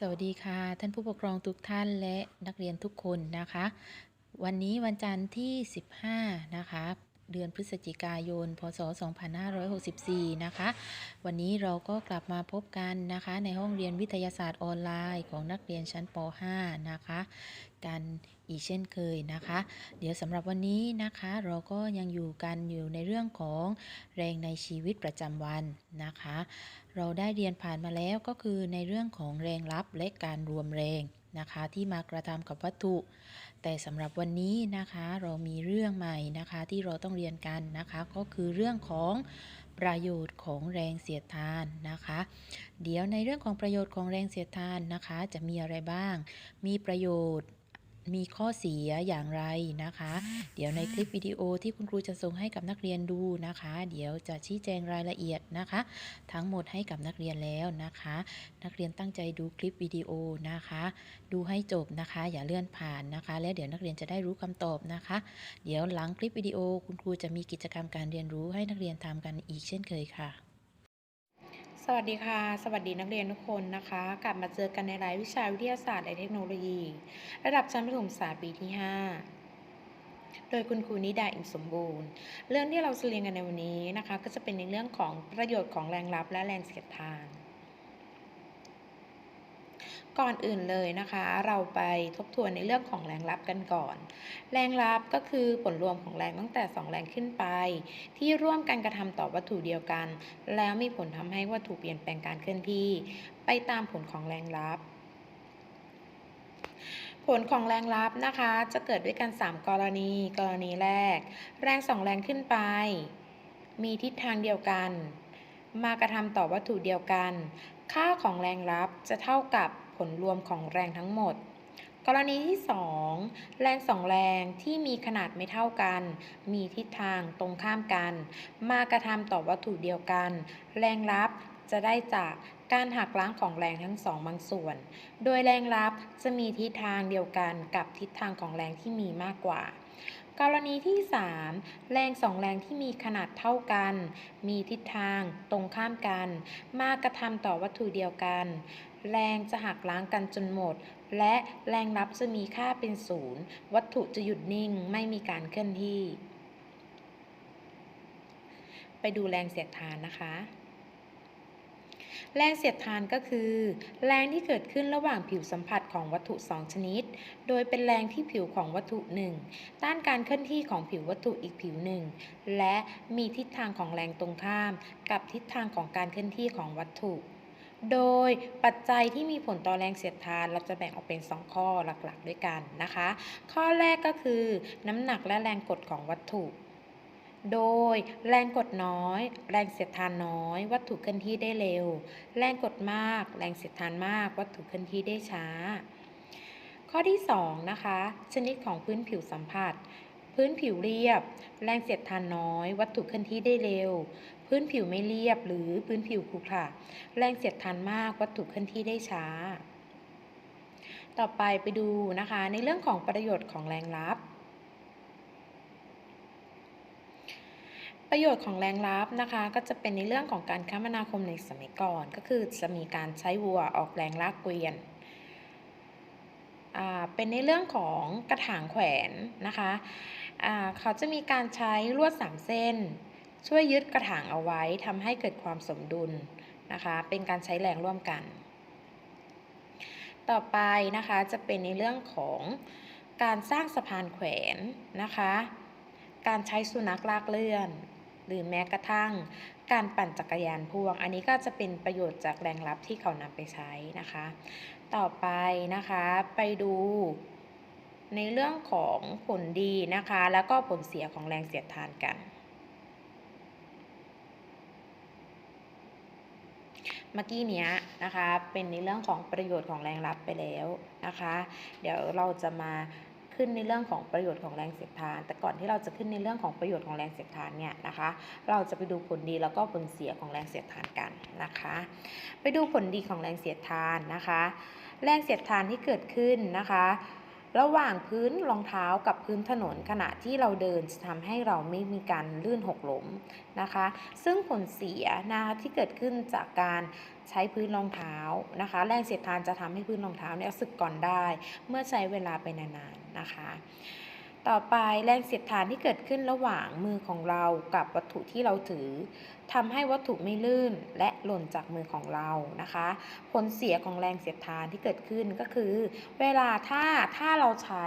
สวัสดีค่ะ ท่านผู้ปกครองทุกท่านและนักเรียนทุกคนนะคะ วันนี้วันจันทร์ที่ 15 นะคะ เดือนพฤศจิกายน พศ 2564 นะคะ วันนี้เราก็กลับมาพบกันนะคะ ในห้องเรียนวิทยาศาสตร์ออนไลน์ของนักเรียนชั้นป .5 นะคะ การ อีกเช่นเคยนะคะ เดี๋ยวสำหรับวันนี้นะคะ เราก็ยังอยู่กันอยู่ในเรื่องของแรงในชีวิตประจำวันนะคะ เราได้เรียนผ่านมาแล้วก็คือในเรื่องของแรงลับและการรวมแรงนะคะที่มากระทำกับวัตถุ แต่สำหรับวันนี้นะคะเรามีเรื่องใหม่นะคะที่เราต้องเรียนกันนะคะก็คือเรื่องของประโยชน์ของแรงเสียดทานนะคะ เดี๋ยวในเรื่องของประโยชน์ของแรงเสียดทานนะคะ จะมีอะไรบ้าง มีประโยชน์ มีข้อเสียอย่างไรนะคะ เดี๋ยวในคลิปวิดีโอที่คุณครูจะส่งให้กับนักเรียนดูนะคะ เดี๋ยวจะชี้แจงรายละเอียดนะคะ ทั้งหมดให้กับนักเรียนแล้วนะคะ นักเรียนตั้งใจดูคลิปวิดีโอนะคะ ดูให้จบนะคะ อย่าเลื่อนผ่านนะคะ แล้วเดี๋ยวนักเรียนจะได้รู้คำตอบนะคะ เดี๋ยวหลังคลิปวิดีโอคุณครูจะมีกิจกรรมการเรียนรู้ให้นักเรียนทำกันอีกเช่นเคยค่ะ สวัสดีค่ะ สวัสดีนักเรียนทุกคนนะคะ กลับมาเจอกันในรายวิชาวิทยาศาสตร์และเทคโนโลยี ระดับชั้นประถมศึกษาปีที่ 5 โดยคุณครูนิดาอิ่มสมบูรณ์ เรื่องที่เราจะเรียนกันในวันนี้นะคะ ก็จะเป็นในเรื่องของประโยชน์ของแรงรับและแรงเสียดทาน ก่อนอื่นเลยนะคะ เราไปทบทวนในเรื่องของแรงรับกันก่อน แรงรับก็คือผลรวมของแรงตั้งแต่ 2 แรงขึ้นไป ที่ร่วมกันกระทำต่อวัตถุเดียวกัน แล้วมีผลทำให้วัตถุเปลี่ยนแปลงการเคลื่อนที่ ไปตามผลของแรงรับผลของแรงรับนะคะ จะเกิดด้วยกัน 3 กรณี กรณีแรก แรง2แรงขึ้นไป มีทิศทางเดียวกัน มากระทำต่อวัตถุเดียวกัน ค่าของแรงรับจะเท่ากับ ผลรวมของแรงทั้งหมด กรณีที่ 2 แรงสองแรงที่มีขนาดไม่เท่ากัน มีทิศทางตรงข้ามกัน มากระทำต่อวัตถุเดียวกัน แรงรับจะได้จากการหักล้างของแรงทั้งสองบางส่วน โดยแรงรับจะมีทิศทางเดียวกันกับทิศทางของแรงที่มีมากกว่า กรณีที่ 3 แรงสองแรงที่มีขนาดเท่ากัน มีทิศทางตรงข้ามกัน มากระทำต่อวัตถุเดียวกัน แรงจะหักล้างกันจนหมด และแรงรับจะมีค่าเป็นศูนย์วัตถุจะหยุดนิ่งไม่มีการเคลื่อนที่ ไปดูแรงเสียดทานนะคะแรงเสียดทานก็คือ แรงที่เกิดขึ้นระหว่างผิวสัมผัสของวัตถุ 2 ชนิด โดยเป็นแรงที่ผิวของวัตถุหนึ่งต้านการเคลื่อนที่ของผิววัตถุอีกผิวหนึ่งและมีทิศทางของแรงตรงข้าม กับทิศทางของการเคลื่อนที่ของวัตถุ โดยปัจจัยที่มีผลต่อแรงเสียดทานเราจะแบ่งออกเป็น 2 ข้อหลักๆ ด้วยกันนะคะ ข้อแรกก็คือ น้ำหนักและแรงกดของวัตถุโดยแรงกดน้อย แรงเสียดทานน้อย วัตถุเคลื่อนที่ได้เร็ว แรงกดมาก แรงเสียดทานมาก วัตถุเคลื่อนที่ได้ช้า ข้อที่ 2 นะคะ ชนิดของพื้นผิวสัมผัส พื้นผิวเรียบ แรงเสียดทานน้อย วัตถุเคลื่อนที่ได้เร็ว พื้นผิวไม่เรียบหรือพื้นผิวขรุขระแรงเสียดทานมากวัตถุเคลื่อนที่ได้ช้า ต่อไปไปดูนะคะในเรื่องของประโยชน์ของแรงรับประโยชน์ของแรงรับนะคะก็จะเป็นในเรื่องของการคมนาคมในสมัยก่อน ก็คือจะมีการใช้วัวออกแรงลากเกวียน เป็นในเรื่องของกระถางแขวนนะคะ เขาจะมีการใช้ลวดสามเส้น ช่วยยึดกระถางเอาไว้ทำให้เกิดความสมดุลนะคะ เป็นการใช้แรงร่วมกัน ต่อไปนะคะจะเป็นในเรื่องของการสร้างสะพานแขวนนะคะ การใช้สุนัขลากเลื่อน หรือแม้กระทั่งการปั่นจักรยานพ่วง อันนี้ก็จะเป็นประโยชน์จากแรงรับที่เขานำไปใช้นะคะ ต่อไปนะคะไปดู ในเรื่องของผลดีนะคะ แล้วก็ผลเสียของแรงเสียดทานกัน เมื่อกี้เนี้ยนะคะเป็นในเรื่องของประโยชน์ของแรงรับไปแล้วนะคะ เดี๋ยวเราจะมาขึ้นในเรื่องของประโยชน์ของแรงเสียดทาน แต่ก่อนที่เราจะขึ้นในเรื่องของประโยชน์ของแรงเสียดทานเนี่ยนะคะ เราจะไปดูผลดีแล้วก็ผลเสียของแรงเสียดทานกันนะคะ ไปดูผลดีของแรงเสียดทานนะคะ แรงเสียดทานที่เกิดขึ้นนะคะ ระหว่างพื้นรองเท้ากับพื้นถนนขณะที่เราเดินจะทำให้เราไม่มีการลื่นหกล้มนะคะ ซึ่งผลเสียนะคะที่เกิดขึ้นจากการใช้พื้นรองเท้านะคะ แรงเสียดทานจะทำให้พื้นรองเท้าเนี่ยสึกก่อนได้ เมื่อใช้เวลาไปนานๆนะคะ ต่อไปแรงเสียดทานที่เกิดขึ้นระหว่างมือของเรากับวัตถุที่เราถือทำให้วัตถุไม่ลื่นและหล่นจากมือของเรานะคะ ผลเสียของแรงเสียดทานที่เกิดขึ้นก็คือ เวลาถ้าถ้าเราใช้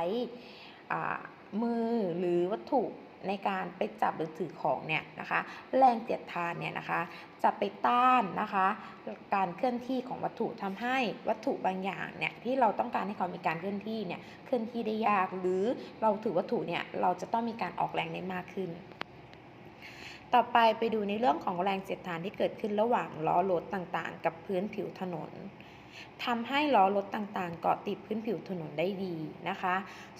มือหรือวัตถุ ในการไปจับหรือถือของเนี่ยนะคะ แรงเสียดทานเนี่ยนะคะ จะไปต้านนะคะ การเคลื่อนที่ของวัตถุทำให้วัตถุบางอย่างเนี่ยที่เราต้องการให้เขามีการเคลื่อนที่เนี่ยเคลื่อนที่ได้ยาก หรือเราถือวัตถุเนี่ยเราจะต้องมีการออกแรงได้มากขึ้นต่อไปไปดูในเรื่องของแรงเสียดทานที่เกิดขึ้นระหว่างล้อรถต่างๆ กับพื้นผิวถนน ทำให้ล้อรถต่างๆ เกาะติดพื้นผิวถนนได้ดีนะคะ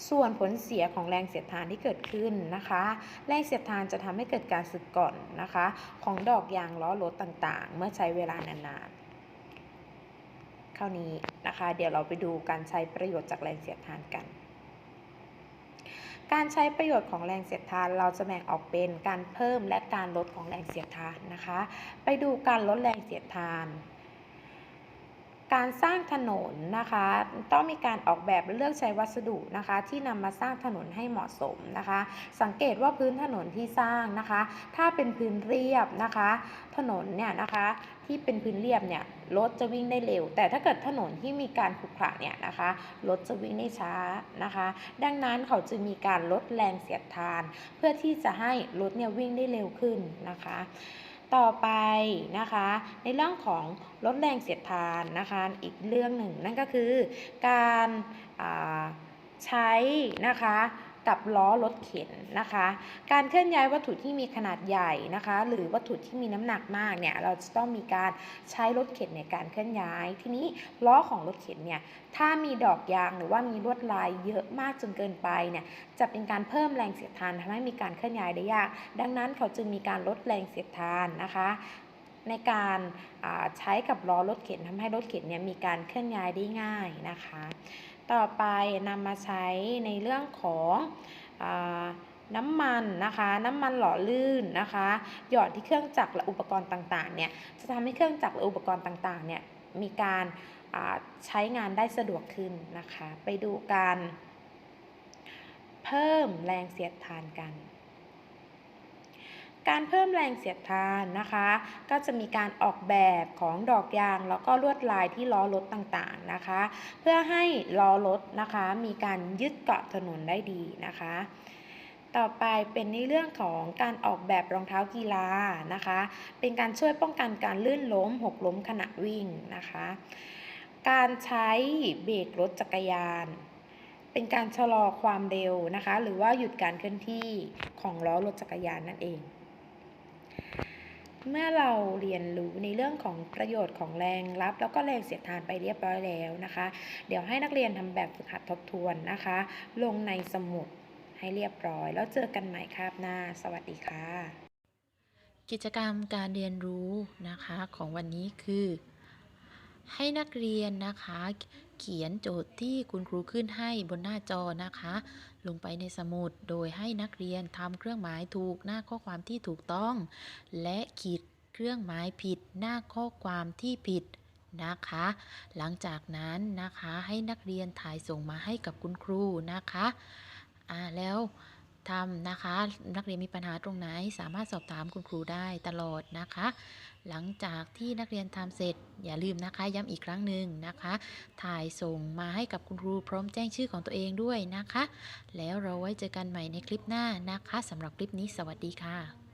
ส่วนผลเสียของแรงเสียดทานที่เกิดขึ้นนะคะ แรงเสียดทานจะทำให้เกิดการสึกก่อนนะคะ ของดอกยางล้อรถต่างๆ เมื่อใช้เวลานานๆคราวนี้นะคะ เดี๋ยวเราไปดูการใช้ประโยชน์จากแรงเสียดทานกันการใช้ประโยชน์ของแรงเสียดทานเราจะแบ่งออกเป็นการเพิ่มและการลดของแรงเสียดทานนะคะ ไปดูการลดแรงเสียดทาน การสร้างถนนนะคะ ต้องมีการออกแบบและเลือกใช้วัสดุนะคะ ที่นำมาสร้างถนนให้เหมาะสมนะคะ สังเกตว่าพื้นถนนที่สร้างนะคะ ถ้าเป็นพื้นเรียบนะคะ ถนนเนี่ยนะคะที่เป็นพื้นเรียบเนี่ยรถจะวิ่งได้เร็ว แต่ถ้าเกิดถนนที่มีการขรุขระเนี่ยนะคะรถจะวิ่งได้ช้านะคะ ดังนั้นเขาจะมีการลดแรงเสียดทาน เพื่อที่จะให้รถเนี่ยวิ่งได้เร็วขึ้นนะคะ ต่อไปนะคะ ในเรื่องของลดแรงเสียดทานนะคะ อีกเรื่องหนึ่งนั่นก็คือการใช้นะคะ กับล้อรถเข็นนะคะ การเคลื่อนย้ายวัตถุที่มีขนาดใหญ่นะคะ หรือวัตถุที่มีน้ำหนักมากเนี่ยเราจะต้องมีการใช้รถเข็นในการเคลื่อนย้าย ทีนี้ล้อของรถเข็นเนี่ยถ้ามีดอกยางหรือว่ามีลวดลายเยอะมากจนเกินไปเนี่ยจะเป็นการเพิ่มแรงเสียดทานทำให้มีการเคลื่อนย้ายได้ยาก ดังนั้นเขาจึงมีการลดแรงเสียดทานนะคะในการใช้กับล้อรถเข็นทำให้รถเข็นเนี่ยมีการเคลื่อนย้ายได้ง่ายนะคะ ต่อไปนำมาใช้ในเรื่องของอน้ำมันนะคะ น้ำมันหล่อลื่นนะคะ หยอดที่เครื่องจักรและอุปกรณ์ต่างๆเนี่ยจะทำให้เครื่องจักรและอุปกรณ์ต่างๆเนี่ยมีการใช้งานได้สะดวกขึ้นนะคะ ไปดูการเพิ่มแรงเสียดทานกัน การเพิ่มแรงเสียดทานนะคะ ก็จะมีการออกแบบของดอกยาง แล้วก็ลวดลายที่ล้อรถต่างๆนะคะ เพื่อให้ล้อรถนะคะ มีการยึดเกาะถนนได้ดีนะคะต่อไปเป็นในเรื่องของการออกแบบรองเท้ากีฬานะคะ เป็นการช่วยป้องกันการลื่นล้มหกล้มขณะวิ่งนะคะ การใช้เบรกรถจักรยาน เป็นการชะลอความเร็วนะคะ หรือว่าหยุดการเคลื่อนที่ของล้อรถจักรยานนั่นเอง เมื่อเราเรียนรู้ในเรื่องของประโยชน์ของแรงรับ แล้วก็แรงเสียดทานไปเรียบร้อยแล้วนะคะ เดี๋ยวให้นักเรียนทำแบบฝึกหัดทบทวนนะคะ ลงในสมุดให้เรียบร้อย แล้วเจอกันใหม่คาบหน้า สวัสดีค่ะ กิจกรรมการเรียนรู้นะคะของวันนี้คือ ให้นักเรียนนะคะ เขียนโจทย์ที่คุณครูขึ้นให้บนหน้าจอนะคะ ลงไปในสมุดโดยให้นักเรียนทำเครื่องหมายถูกหน้าข้อความที่ถูกต้อง และขีดเครื่องหมายผิดหน้าข้อความที่ผิดนะคะ หลังจากนั้นนะคะให้นักเรียนถ่ายส่งมาให้กับคุณครูนะคะอ่าแล้ว ทำนะคะ นักเรียนมีปัญหาตรงไหน สามารถสอบถามคุณครูได้ตลอดนะคะ หลังจากที่นักเรียนทำเสร็จ อย่าลืมนะคะย้ำอีกครั้งหนึ่งนะคะ ถ่ายส่งมาให้กับคุณครูพร้อมแจ้งชื่อของตัวเองด้วยนะคะ แล้วเราไว้เจอกันใหม่ในคลิปหน้านะคะสำหรับคลิปนี้สวัสดีค่ะ